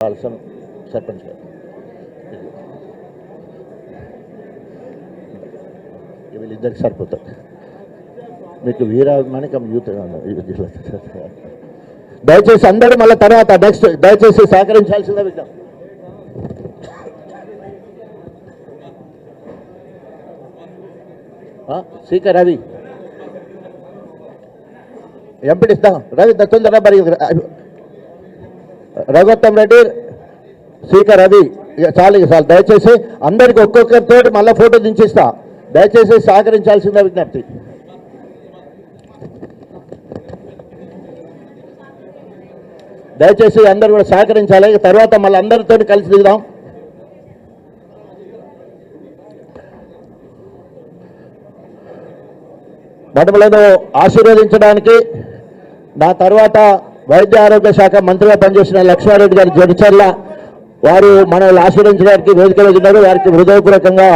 కాల్సం సర్పంచ్ గారు వీళ్ళిద్దరికి సరిపోతుంది మీకు వీరాభిమానికం యూత్ దయచేసి అందరూ మళ్ళీ తర్వాత నెక్స్ట్ దయచేసి సహకరించాల్సిందే విజ్ఞప్తి సీక రవి. ఎంపీడిస్తాం రవి తొందరగా మరి రఘుత్తం రెడ్డి స్పీకర్ రవి ఇక చాలు ఇక చాలు. దయచేసి అందరికి ఒక్కొక్కరితో మళ్ళీ ఫోటో దించిస్తా. దయచేసి సహకరించాల్సిందే విజ్ఞప్తి. దయచేసి అందరు కూడా సహకరించాలి. తర్వాత మళ్ళీ అందరితో కలిసి దిగుదాం. మడమలను ఆశీర్వదించడానికి నా తర్వాత వైద్య ఆరోగ్య శాఖ మంత్రిగా పనిచేసిన లక్ష్మారెడ్డి గారి జడిచర్ల వారు మనల్ని ఆశీర్వదించడానికి వేదికలో ఉన్నారు. వారికి హృదయపూర్వకంగా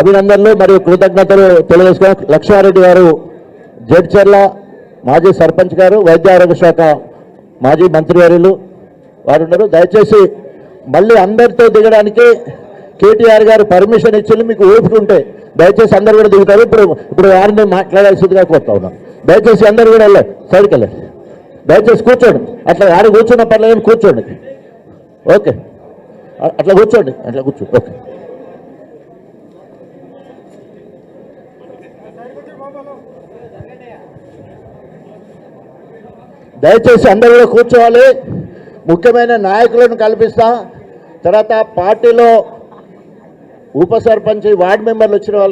అభినందనలు మరియు కృతజ్ఞతలు తెలియజేసుకున్న లక్ష్మారెడ్డి గారు జడ్చర్ల మాజీ సర్పంచ్ గారు వైద్య ఆరోగ్య శాఖ మాజీ మంత్రివర్యులు వారు ఉన్నారు. దయచేసి మళ్ళీ అందరితో దిగడానికి కేటీఆర్ గారు పర్మిషన్ ఇచ్చింది మీకు ఊపుకుంటే దయచేసి అందరు కూడా దిగుతారు. ఇప్పుడు ఇప్పుడు వారిని మాట్లాడాల్సిందిగా కోరుతా ఉన్నాం. దయచేసి అందరు కూడా వెళ్ళారు సైడ్కి వెళ్ళండి. దయచేసి కూర్చోండి. అట్లా ఆడ కూర్చున్న పర్లేదు కూర్చోండి. ఓకే. అట్లా కూర్చోండి. అట్లా కూర్చోండి ఓకే. దయచేసి అందరూ కూడా కూర్చోవాలి. ముఖ్యమైన నాయకులను కల్పిస్తా. తర్వాత పార్టీలో ఉప సర్పంచ్ వార్డు మెంబర్లు వచ్చిన వాళ్ళు